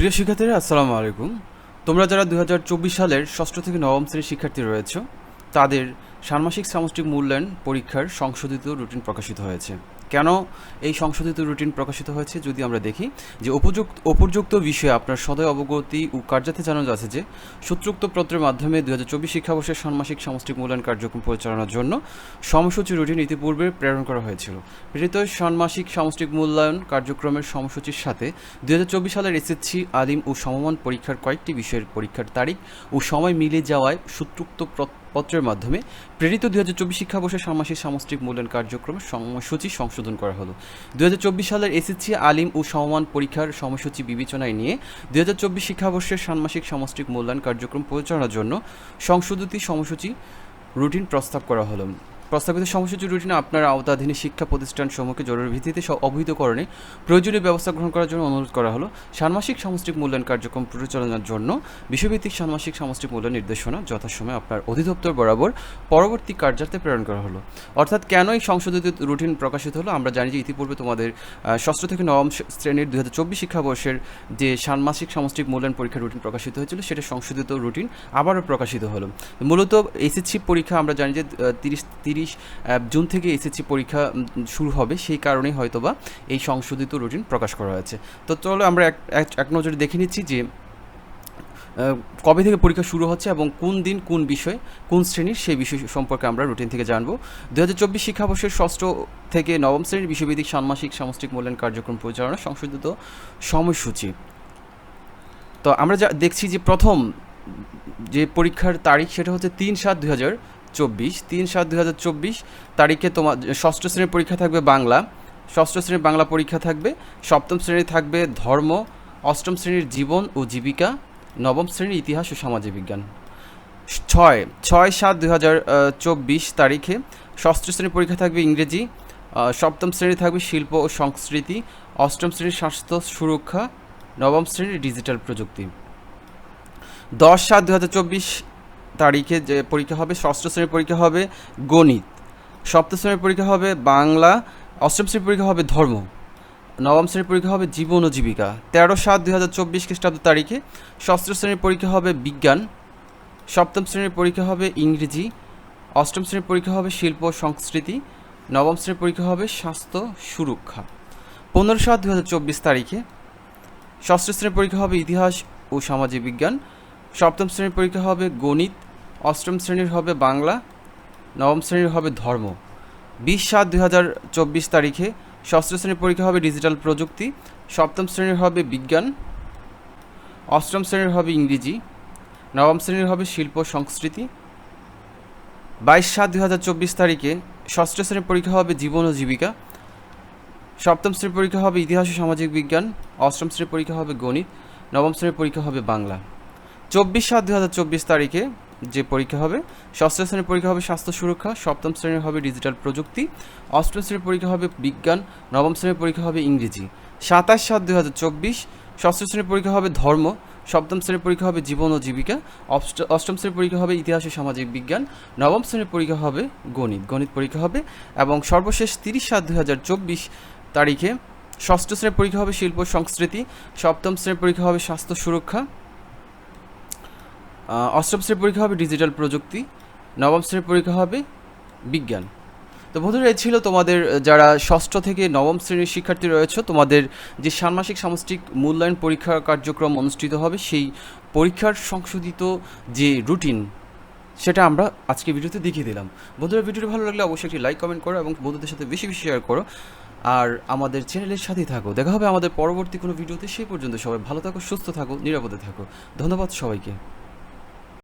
প্রিয় শিক্ষার্থীরা, আসসালামু আলাইকুম। তোমরা যারা দু হাজার চব্বিশ সালের ষষ্ঠ থেকে নবম শ্রেণির শিক্ষার্থী রয়েছে, তাদের ষান্মাসিক সামষ্টিক মূল্যায়ন পরীক্ষার সংশোধিত রুটিন প্রকাশিত হয়েছে। কেন এই সংশোধিত রুটিন প্রকাশিত হয়েছে যদি আমরা দেখি যে উপযুক্ত উপযুক্ত বিষয়ে আপনার সদয় অবগতি ও কার্যার্থে জানানো যাচ্ছে যে সূত্রোক্ত পত্রের মাধ্যমে দু হাজার চব্বিশ শিক্ষাবর্ষের ষান্মাসিক সামষ্টিক মূল্যায়ন কার্যক্রম পরিচালনার জন্য সময়সূচি রুটিন ইতিপূর্বে প্রেরণ করা হয়েছিল। প্রেরিত ষান্মাসিক সামষ্টিক মূল্যায়ন কার্যক্রমের সময়সূচির সাথে দু হাজার চব্বিশ সালের এসএসসি, আলিম ও সমমান পরীক্ষার কয়েকটি বিষয়ের পরীক্ষার তারিখ ও সময় মিলে যাওয়ায় সূত্রোক্ত পত্রের মাধ্যমে প্রেরিত দুই হাজার চব্বিশ শিক্ষাবর্ষের ষান্মাসিক সামষ্টিক মূল্যায়ন কার্যক্রমের সময়সূচি সংশোধন করা হলো। দু হাজার চব্বিশ সালের এসএসসি, আলিম ও সমমান পরীক্ষার সময়সূচি বিবেচনায় নিয়ে দু হাজার চব্বিশ শিক্ষাবর্ষের ষান্মাসিক সামষ্টিক মূল্যায়ন কার্যক্রম পরিচালনার জন্য সংশোধিত সময়সূচি রুটিন প্রস্তাব করা হলো। প্রস্তাবিত সময়সূচি রুটিনে আপনার আওতাধীন শিক্ষা প্রতিষ্ঠান সমূহকে জরুরি ভিত্তিতে অবহিতকরণে প্রয়োজনীয় ব্যবস্থা গ্রহণ করার জন্য অনুরোধ করা হলো। ষান্মাসিক সামষ্টিক মূল্যায়ন কার্যক্রম পরিচালনার জন্য বিষয়ভিত্তিক ষান্মাসিক সামষ্টিক মূল্যায়ন নির্দেশনা যথাসময়ে আপনার অধিদপ্তর বরাবর পরবর্তী কার্যার্থে প্রেরণ করা হলো। অর্থাৎ কেন এই সংশোধিত রুটিন প্রকাশিত হলো আমরা জানি যে ইতিপূর্বে তোমাদের ষষ্ঠ থেকে নবম শ্রেণির দুই হাজার চব্বিশ শিক্ষাবর্ষের যে ষান্মাসিক সামষ্টিক মূল্যায়ন পরীক্ষার রুটিন প্রকাশিত হয়েছিল সেটা সংশোধিত রুটিন আবারও প্রকাশিত হলো। মূলত এসএসসি পরীক্ষা আমরা জানি যে তিরিশ তিরিশ জুন থেকে এসএসসি পরীক্ষা শুরু হবে। সেই কারণেই হয়তোবা এই সংশোধিত রুটিন প্রকাশ করা হয়েছে। তো চলো আমরা এক, এক- নজরে দেখে নিচ্ছি যে কবে থেকে পরীক্ষা শুরু হচ্ছে এবং কোন দিন কোন বিষয়, কোন শ্রেণির সেই বিষয় সম্পর্কে আমরা রুটিন থেকে জানব। দু হাজার চব্বিশ শিক্ষাবর্ষের ষষ্ঠ থেকে নবম শ্রেণির বিষয়ভিত্তিক ষান্মাসিক সামষ্টিক মূল্যায়ন কার্যক্রম পরিচালনা সংশোধিত সময়সূচি। তো আমরা যা দেখছি যে প্রথম যে পরীক্ষার তারিখ সেটা হচ্ছে তিন সাত দুই হাজার চব্বিশ, তিন সাত দুই হাজার চব্বিশ তারিখে তোমার, ষষ্ঠ শ্রেণির পরীক্ষা থাকবে বাংলা। ষষ্ঠ শ্রেণির বাংলা পরীক্ষা থাকবে, সপ্তম শ্রেণি থাকবে ধর্ম, অষ্টম শ্রেণির জীবন ও জীবিকা, নবম শ্রেণির ইতিহাস ও সামাজিক বিজ্ঞান ছয় ছয় সাত দুই হাজার চব্বিশ তারিখে ষষ্ঠ শ্রেণির পরীক্ষা থাকবে ইংরেজি সপ্তম শ্রেণি থাকবে শিল্প ও সংস্কৃতি, অষ্টম শ্রেণির স্বাস্থ্য সুরক্ষা, নবম শ্রেণির ডিজিটাল প্রযুক্তি। দশ সাত দু হাজার চব্বিশ তারিখে যে পরীক্ষা হবে ষষ্ঠ শ্রেণির পরীক্ষা হবে গণিত সপ্তম শ্রেণির পরীক্ষা হবে বাংলা অষ্টম শ্রেণির পরীক্ষা হবে ধর্ম নবম শ্রেণির পরীক্ষা হবে জীবন ও জীবিকা তেরো সাত দুই হাজার চব্বিশ খ্রিস্টাব্দ তারিখে ষষ্ঠ শ্রেণির পরীক্ষা হবে বিজ্ঞান সপ্তম শ্রেণির পরীক্ষা হবে ইংরেজি অষ্টম শ্রেণির পরীক্ষা হবে শিল্প সংস্কৃতি নবম শ্রেণির পরীক্ষা হবে স্বাস্থ্য সুরক্ষা পনেরো সাত দু হাজার চব্বিশ তারিখে ষষ্ঠ শ্রেণির পরীক্ষা হবে ইতিহাস ও সামাজিক বিজ্ঞান সপ্তম শ্রেণির পরীক্ষা হবে গণিত অষ্টম শ্রেণির হবে বাংলা, নবম শ্রেণির হবে ধর্ম। বিশ সাত দুই হাজার চব্বিশ তারিখে ষষ্ঠ শ্রেণির পরীক্ষা হবে ডিজিটাল প্রযুক্তি, সপ্তম শ্রেণির হবে বিজ্ঞান, অষ্টম শ্রেণির হবে ইংরেজি, নবম শ্রেণির হবে শিল্প সংস্কৃতি। বাইশ সাত দুই হাজার চব্বিশ তারিখে ষষ্ঠ শ্রেণির পরীক্ষা হবে জীবন ও জীবিকা, সপ্তম শ্রেণির পরীক্ষা হবে ইতিহাস ও সামাজিক বিজ্ঞান, অষ্টম শ্রেণির পরীক্ষা হবে গণিত, নবম শ্রেণির পরীক্ষা হবে বাংলা। চব্বিশ সাত দু হাজার চব্বিশ তারিখে যে পরীক্ষা হবে, ষষ্ঠ শ্রেণির পরীক্ষা হবে স্বাস্থ্য সুরক্ষা, সপ্তম শ্রেণির হবে ডিজিটাল প্রযুক্তি, অষ্টম শ্রেণির পরীক্ষা হবে বিজ্ঞান, নবম শ্রেণির পরীক্ষা হবে ইংরেজি। সাতাশ সাত দু হাজার চব্বিশ, ষষ্ঠ শ্রেণির পরীক্ষা হবে ধর্ম, সপ্তম শ্রেণির পরীক্ষা হবে জীবন ও জীবিকা, অষ্ট- অষ্টম শ্রেণির পরীক্ষা হবে ইতিহাস ও সামাজিক বিজ্ঞান, নবম শ্রেণির পরীক্ষা হবে গণিত গণিত পরীক্ষা হবে, এবং সর্বশেষ তিরিশ সাত দু হাজার চব্বিশ তারিখে ষষ্ঠ শ্রেণির পরীক্ষা হবে শিল্প সংস্কৃতি, সপ্তম শ্রেণির পরীক্ষা হবে স্বাস্থ্য সুরক্ষা অষ্টম শ্রেণির পরীক্ষা হবে ডিজিটাল প্রযুক্তি, নবম শ্রেণির পরীক্ষা হবে বিজ্ঞান। তো বন্ধুরা এই ছিল তোমাদের যারা ষষ্ঠ থেকে নবম শ্রেণির শিক্ষার্থী রয়েছে, তোমাদের যে ষান্মাসিক সামষ্টিক মূল্যায়ন পরীক্ষা কার্যক্রম অনুষ্ঠিত হবে, সেই পরীক্ষার সংশোধিত যে রুটিন, সেটা আমরা আজকে ভিডিওতে দেখিয়ে দিলাম। বন্ধুরা, ভিডিওটি ভালো লাগলে অবশ্যই একটি লাইক, কমেন্ট করো এবং বন্ধুদের সাথে বেশি বেশি শেয়ার করো। আর আমাদের চ্যানেলের সাথেই থাকো। দেখা হবে আমাদের পরবর্তী কোনো ভিডিওতে, সেই পর্যন্ত সবাই ভালো থাকো, সুস্থ থাকো, নিরাপদে থাকো। ধন্যবাদ সবাইকে।